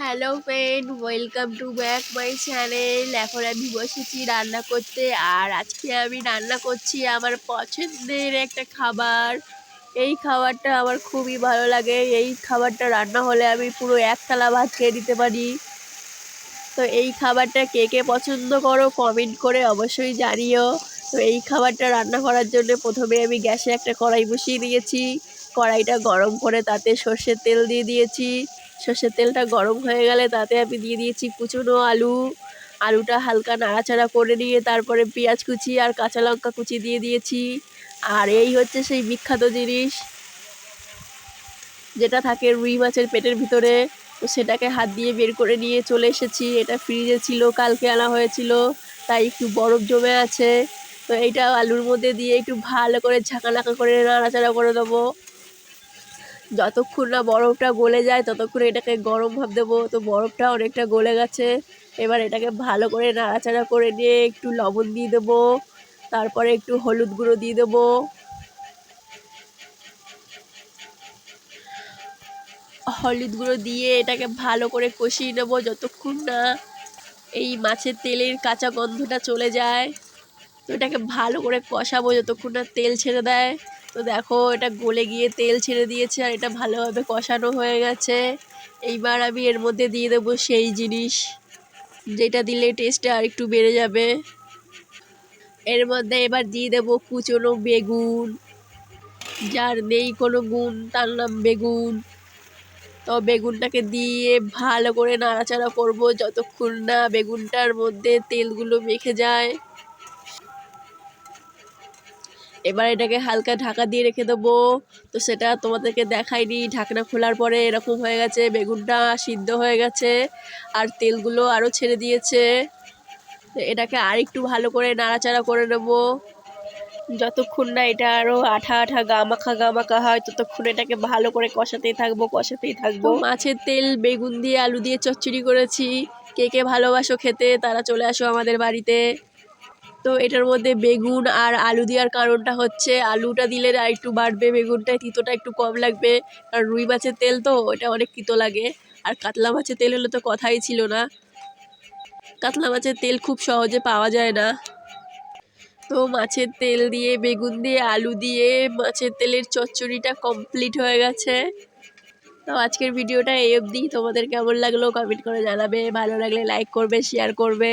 Hello friend welcome to back my channel এখন আমি বসেছি রান্না করতে, আর আজকে আমি রান্না করছি আমার পছন্দের একটা খাবার। এই খাবারটা আমার খুবই ভালো লাগে। এই খাবারটা রান্না হলে আমি পুরো এক থালা ভাত খেয়ে দিতে পারি। তো এই খাবারটা কে কে পছন্দ করো কমেন্ট করে অবশ্যই জানিও। তো এই খাবারটা রান্না করার জন্য প্রথমে আমি গ্যাসে একটা কড়াই বসিয়ে দিয়েছি। কড়াইটা গরম করে তাতে সর্ষের তেল দিয়ে দিয়েছি। সর্ষের তেলটা গরম হয়ে গেলে তাতে আমি দিয়ে দিয়েছি কুচনো আলু। আলুটা হালকা নাড়াচাড়া করে নিয়ে তারপরে পেঁয়াজ কুচি আর কাঁচা লঙ্কা কুচি দিয়ে দিয়েছি। আর এই হচ্ছে সেই বিখ্যাত জিনিস। যেটা থাকে রুই মাছের পেটের ভিতরে, তো সেটাকে হাত দিয়ে বের করে নিয়ে চলে এসেছি। এটা ফ্রিজে ছিল, কালকে আনা হয়েছিল, তাই একটু বরফ জমে আছে। তো এইটা আলুর মধ্যে দিয়ে একটু ভালো করে ঝাঁকানাকা করে নাড়াচাড়া করে দেবো। যতক্ষণ না বরফটা গলে যায়, ততক্ষণ এটাকে গরম ভাব দেবো। তো বরফটা অনেকটা গলে গেছে। এবার এটাকে ভালো করে নাড়াচাড়া করে নিয়ে একটু লবণ দিয়ে দেবো। তারপরে একটু হলুদ গুঁড়ো দিয়ে দেবো। হলুদ গুঁড়ো দিয়ে এটাকে ভালো করে কষিয়ে নেব যতক্ষণ না এই মাছের তেলের কাঁচা গন্ধটা চলে যায়। তো এটাকে ভালো করে কষাবো যতক্ষণ না তেল ছেড়ে দেয়। তো দেখো, এটা গলে গিয়ে তেল ছেড়ে দিয়েছে আর এটা ভালোভাবে কষানো হয়ে গেছে। এইবার আমি এর মধ্যে দিয়ে দেবো সেই জিনিস, যেটা দিলে টেস্টটা আর একটু বেড়ে যাবে। এর মধ্যে এবার দিয়ে দেবো কুচনো বেগুন, যার নেই কোনো গুণ তার নাম বেগুন। তো বেগুনটাকে দিয়ে ভালো করে নাড়াচাড়া করব, যতক্ষণ না বেগুনটার মধ্যে তেলগুলো মেখে যায়। এবার এটাকে হালকা ঢাকা দিয়ে রেখে দেবো। তো সেটা তোমাদেরকে দেখাইনি। ঢাকনা খোলার পরে এরকম হয়ে গেছে, বেগুনটা সিদ্ধ হয়ে গেছে আর তেলগুলো আরও ছেড়ে দিয়েছে। এটাকে আর একটু ভালো করে নাড়াচাড়া করে নেব। যতক্ষণ না এটা আরও আঠা আঠা গামাখা গামাখা হয়, ততক্ষণ এটাকে ভালো করে কষাতেই থাকব কষাতেই থাকব। মাছের তেল, বেগুন দিয়ে আলু দিয়ে চচ্চড়ি করেছি। কে কে ভালোবাসো খেতে, তারা চলে আসো আমাদের বাড়িতে। তো এটার মধ্যে বেগুন আর আলু দেওয়ার কারণটা হচ্ছে আলুটা দিলে আর একটু বাড়বে বেগুনটা, তিতোটা একটু কম লাগবে। কারণ রুই মাছের তেল তো, ওটা অনেক তিতো লাগে। আর কাতলা মাছের তেল হলে তো কথাই ছিল না। কাতলা মাছের তেল খুব সহজে পাওয়া যায় না। তো মাছের তেল দিয়ে, বেগুন দিয়ে, আলু দিয়ে মাছের তেলের চচ্চড়িটা কমপ্লিট হয়ে গেছে। তো আজকের ভিডিওটা এই অবধি। তোমাদের কেমন লাগল কমেন্ট করে জানাবে। ভালো লাগলে লাইক করবে শেয়ার করবে।